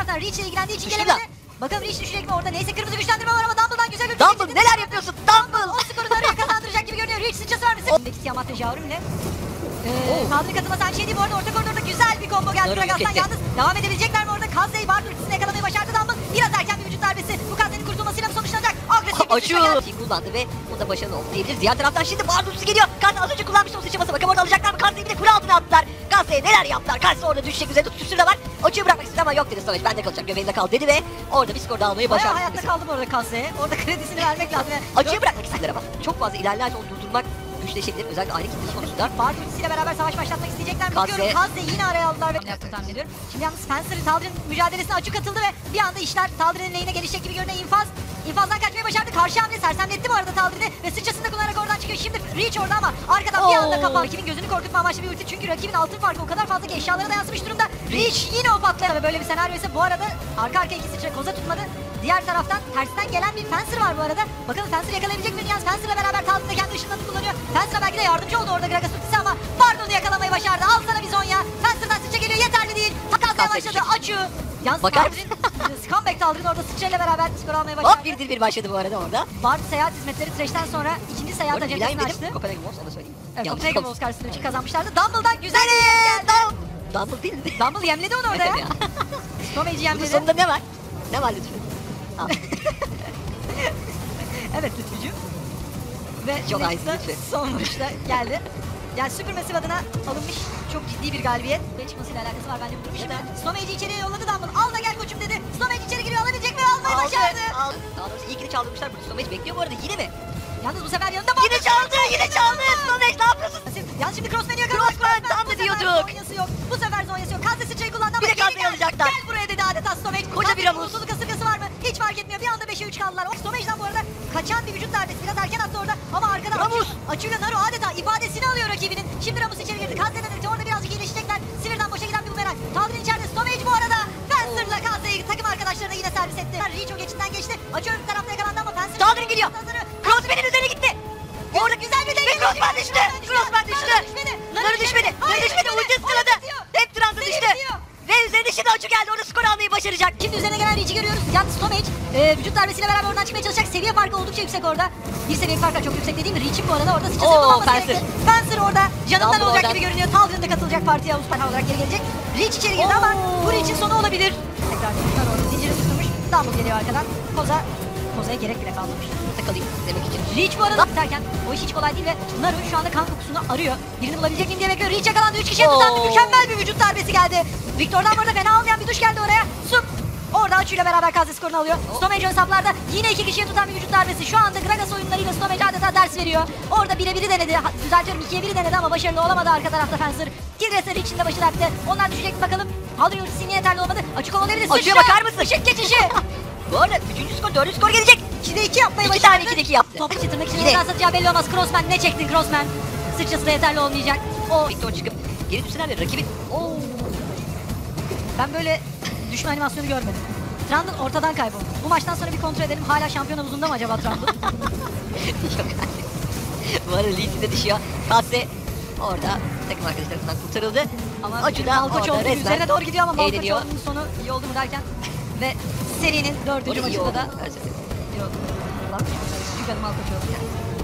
arkadaşlar. Reach ile ilgilendiği için gelemedi. Bakalım Reach düşecek mi orada? Neyse kırmızı güçlendirme var ama Dumble'dan güzel bir Dumble neler yapıyorsun? Dumble. O skoru Naru'ya kazandıracak gibi görünüyor. Reach sıçrası var mısın? Ondaki Tiamat ve Jaurum'le. Ee, Kaldırı katılma sen şey değil bu arada orta koridorda güzel bir combo geldi Gragas'tan yalnız devam edebilecekler mi orada? Kazze'yi Bard ultisini yakalamayı başardı Dumble. Biraz erken bir vücut darbesi. Bu Kazze'nin kurtulmasıyla mı sonuçlanacak? Agresif bir Açı. sıçra geldi. Şey kullandı ve o da başarılı oldu diyebiliriz. Diğer taraftan şimdi Bardus'u geliyor. Kaz az önce kullanmıştı o sıçraması. Bakalım orada alacaklar mı? Kaz'ı bir de kule altına attılar. Gazze'ye neler yaptılar? Kaz orada düşecek üzerinde tutuştur da var. Açığı bırakmak istedi ama yok dedi Savaş. Ben de kalacağım. Göbeğinde kal dedi ve orada bir skor da almayı Bayağı başardı. hayatta kaldı bu arada Kazze'ye. Orada kredisini vermek lazım. Açığı bırakmak istediler ama. Çok fazla ilerlerse onu durdurmak güçleşebilir. Özellikle ayrı kitlesi konusunda. Bard ultisiyle beraber savaş başlatmak isteyecekler mi bilmiyorum. Kazze yine araya aldılar ve yaptı tahmin ediyorum. Şimdi yalnız Spencer Taldir'in mücadelesine açık katıldı ve bir anda işler Taldir'in lehine gelişecek gibi görünüyor infaz. İnfazdan kaçmayı başardı. Karşı hamle sersemletti bu arada Taldir'i ve sıçrasını kullanarak oradan çıkıyor. Şimdi Reach orada ama arkadan bir anda kapan. Rakibin gözünü korkutma amaçlı bir ulti çünkü rakibin altın farkı o kadar fazla ki eşyalara da yansımış durumda. Reach yine o patlıyor ve böyle bir senaryo ise bu arada arka arkaya iki sıçra koza tutmadı. Diğer taraftan tersten gelen bir Fencer var bu arada. Bakalım Fencer yakalayabilecek mi? Yalnız Fencer'la beraber de kendi ışınlarını kullanıyor. Fencer'a belki de yardımcı oldu orada Gragas ultisi ama Bardon'u yakalamayı başardı. Al sana bir Zonya. Fencer'dan sıçra geliyor yeterli değil. Takasla başladı. Açıyor. Yalnız Bakar Taldir'in Scumbag Taldir'in orada sıçrayla beraber skor almaya başardı. Hop bir bir başladı bu arada orada. Bard seyahat hizmetleri Thresh'ten sonra ikinci seyahat Milan açtı. Copenhagen Wolves onu söyleyeyim. Evet, Copenhagen. Wolves karşısında üçü kazanmışlardı. Dumble'dan güzel bir geldi. Dumble. Değil mi? Dumble yemledi onu orada ya. Bunun yemledi. sonunda ne var? Ne var lütfen? Evet Lütfücüğüm. Ve Çok Lütfü. son vuruşta geldi. Yani Supermassive adına alınmış çok ciddi bir galibiyet. Ve çıkmasıyla alakası var bence bu durum. Şimdi Stomage'i içeriye yolladı Dumble. Al da gel koçum dedi. Stomage içeri giriyor alabilecek mi? Almayı başardı. Aldı. Daha doğrusu iyi ki de çaldırmışlar. Burada Stomage bekliyor bu arada yine mi? Yalnız bu sefer yanında Yine çaldı, yine çaldı. Stomage ne yapıyorsun? Yalnız şimdi Crossman'i yakaladı. Crossman, tam da diyorduk. Zonyası yok. Bu sefer Zonyası yok. Kazı sıçrayı kullandı ama Bir de gel. alacaklar. Gel buraya dedi adeta Stomage. Koca bir havuz. mutluluk kasırgası var mı? Hiç fark etmiyor. Bir anda 5'e 3 kaldılar. Stomage'den bu arada kaçan bir vücut darbesi. Biraz erken attı orada ama arkadan Ramus. Açıyla Naru adeta ifadesini alıyor rakibinin. Şimdi Ramus içeri girdi. Kazze'den geliyor. Crossman'in üzerine gitti. Orada güzel bir denge. Crossman düştü. Crossman düştü. Naru düşmedi. Naru düşmedi. Ulti ıskaladı. Hep transa düştü. Ve üzerine şimdi açı geldi. Orada skor almayı başaracak. Şimdi üzerine gelen Reach'i görüyoruz. Yalnız Stomage e, vücut darbesiyle beraber oradan çıkmaya çalışacak. Seviye farkı oldukça yüksek orada. Bir seviye farkı çok yüksek dediğim Reach'in bu arada orada sıçrası Oo, yapılmaması Fencer. gerekti. Fencer orada canından Dumble olacak oradan. gibi görünüyor. Taldir'in de katılacak partiye Avuspan olarak geri gelecek. Reach içeri girdi ama bu Reach'in sonu olabilir. Tekrar tekrar orada zinciri tutmuş. Dumble geliyor arkadan. Koza Koza'ya gerek bile kalmamış. Takılayım demek için. Reach bu arada biterken o iş hiç kolay değil ve Naru şu anda kan kokusunu arıyor. Birini bulabilecek miyim diye bekliyor. Reach yakalandı. 3 kişiye tutan mükemmel bir vücut darbesi geldi. Victor'dan burada fena olmayan bir duş geldi oraya. Sup. Orada Açı ile beraber Kaze skorunu alıyor. Stomage ön saplarda yine iki kişiye tutan bir vücut darbesi. Şu anda Gragas oyunlarıyla Stomage adeta ders veriyor. Orada bire biri denedi. Ha, Düzeltiyorum ikiye biri denedi ama başarılı olamadı arka tarafta Fencer. Killress'e Reach'in de başı dertte. Onlar düşecek mi bakalım. Haldun ultisi niye yeterli olmadı. Açık olabilir. Açıya bakar mısın? Işık geçişi. Bu arada üçüncü skor, dördüncü skor gelecek. 2'de 2 yapmayı İki başardı. tane ikide iki yaptı. Topu çıtırmak için Yine. neden satacağı belli olmaz. Crossman ne çektin Crossman? Sıçrası da yeterli olmayacak. O Victor çıkıp geri düşsünler ve rakibin Oo. Ben böyle düşme animasyonu görmedim. Trundle ortadan kayboldu. Bu maçtan sonra bir kontrol edelim. Hala şampiyon havuzunda mı acaba Trundle? Yok Bu arada Lee'si de düşüyor. Kase orada takım arkadaşlarından kurtarıldı. Ama Acı da orada oldu. resmen Üzerine doğru gidiyor ama Malkoç eğleniyor. olduğunun sonu iyi oldu mu derken. Ve serinin dördüncü maçında da... Yok. Lan, adım Malkoç oldu.